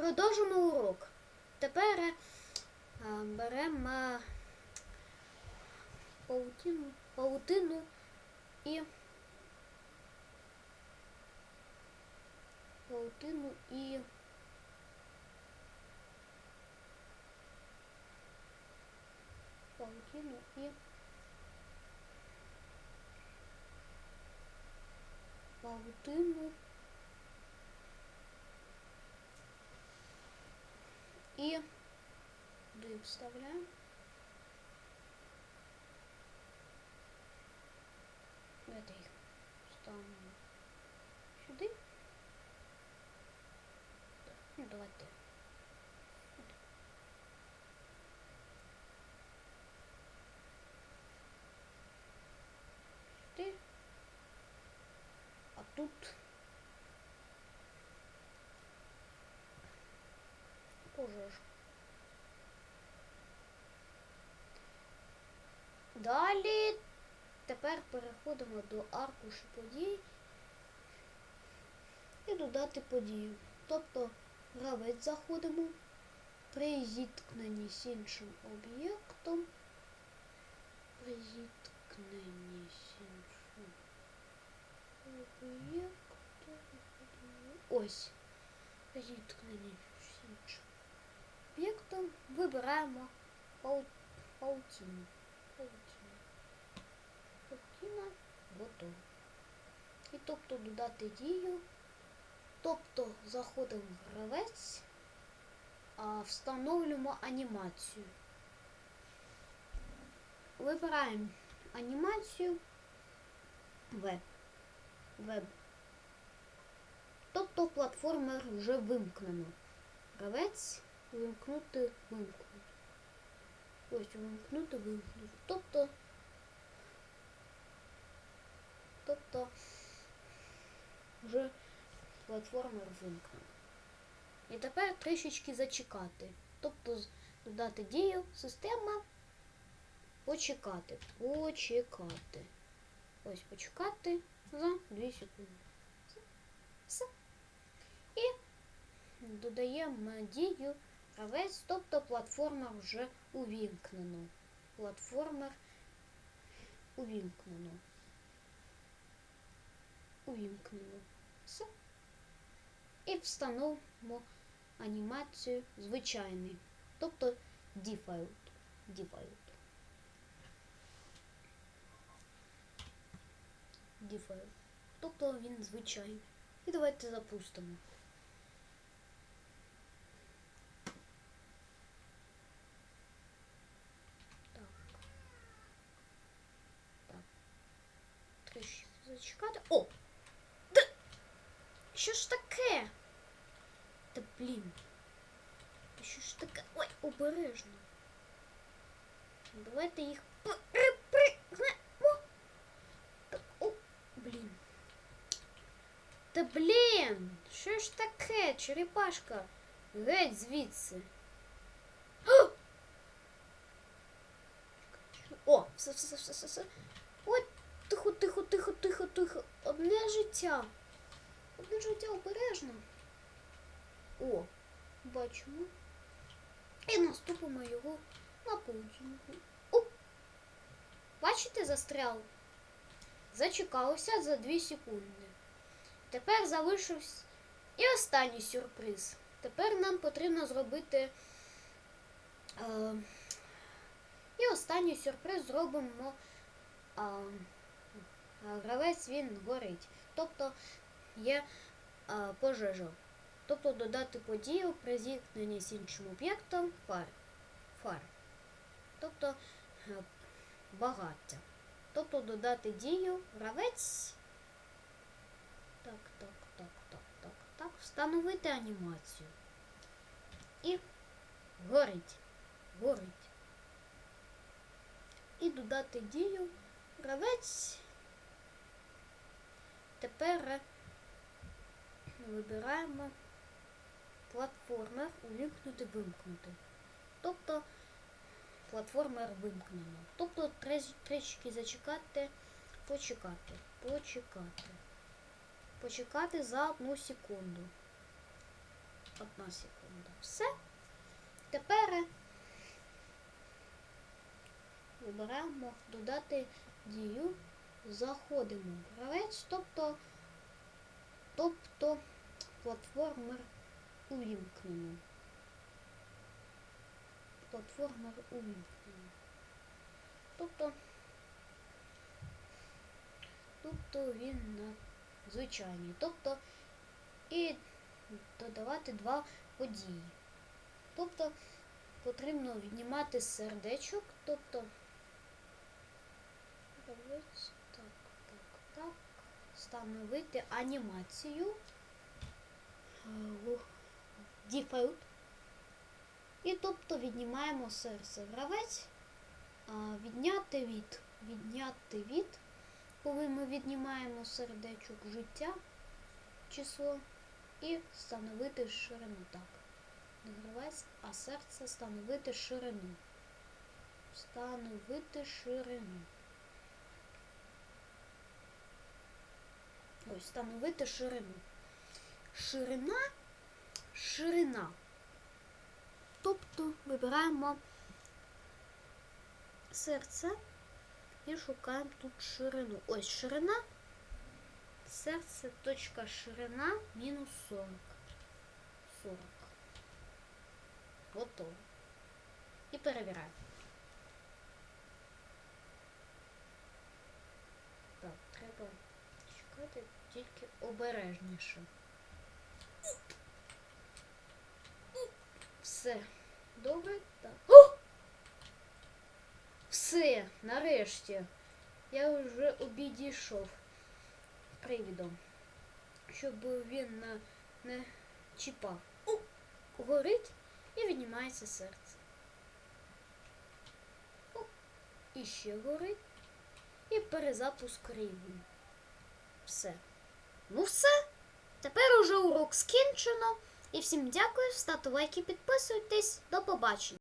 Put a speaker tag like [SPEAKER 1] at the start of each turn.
[SPEAKER 1] Продовжимо урок. Тепер е, беремо паутину, паутину і паутину і паутину і паутину і туди вставляємо. Давайте їх ставимо сюди. Так, Ну, давайте. Сюди. Сюди. А тут пожежа. Далі тепер переходимо до аркушу подій і додати подію. Тобто гравець заходимо при зіткненні з іншим об'єктом. При зіткненні з іншим об'єктом. Ось. При з іншим об'єктом вибираємо пау- паутину. Паутину. Паутина готова. І тобто додати дію. Тобто заходимо в гравець, а встановлюємо анімацію. Вибираємо анімацію веб. Веб. Тобто платформер вже вимкнено. Гравець вимкнути вимкнути. Ось вимкнути вимкнути. Тобто. Тобто вже платформер вимкнено. І тепер трішечки зачекати. Тобто додати дію система почекати. Почекати. Ось почекати за 2 секунди. Все. І додаємо дію гравець, тобто платформер вже увімкнено. Платформер увімкнено. Увімкнено. Все. І встановимо анімацію звичайний. Тобто default. Default. Default. Тобто він звичайний. І давайте запустимо. зачекати. О! Да! Що ж таке? Та блін. Та що ж таке? Ой, обережно. Давайте їх перепригнемо. Так, о, блін. Та блін! Що ж таке, черепашка? Геть звідси. О! О, все, все, все, все, все. Ой, Одне життя. Одне життя обережно. О, бачимо. І наступимо його на поведінку. Оп. Бачите, застрял? Зачекався за 2 секунди. Тепер залишився і останній сюрприз. Тепер нам потрібно зробити. Е, і останній сюрприз зробимо. Е, гравець він горить. Тобто є е, пожежа. Тобто додати подію при зіткненні з іншим об'єктом фар. Фар. Тобто е, багаття. Тобто додати дію гравець. Так, так, так, так, так, так. Встановити анімацію. І горить. Горить. І додати дію гравець. Тепер е, вибираємо платформер увімкнути вимкнути. Тобто платформер вимкнено. Тобто трішки зачекати, почекати, почекати. Почекати за одну секунду. одна секунда. Все. Тепер вибираємо додати дію. Заходимо в гравець, тобто, тобто платформер увімкнено. Платформер увімкнено. Тобто, тобто він на звичайній. Тобто і додавати два події. Тобто потрібно віднімати сердечок, тобто Так. Встановити анімацію. Е, Default. І тобто віднімаємо серце гравець. Відняти від. Відняти від. Коли ми віднімаємо сердечок життя, число. І встановити ширину. Так. Гравець, а серце встановити ширину. Встановити ширину. Встановити ширину. Ширина, ширина. Тобто вибираємо серце і шукаємо тут ширину. Ось ширина. Серце, точка ширина, мінус 40. 40. Готово. І перевіряємо. Так, треба чекати тільки обережніше. Все. Добре? Так. О! Все, нарешті. Я вже обідійшов привідом, щоб він не, не чіпав. О! Горить і віднімається серце. О! І ще горить. І перезапуск рівень. Все. Ну все. Тепер уже урок скінчено. І всім дякую, ставте лайки, підписуйтесь. До побачення.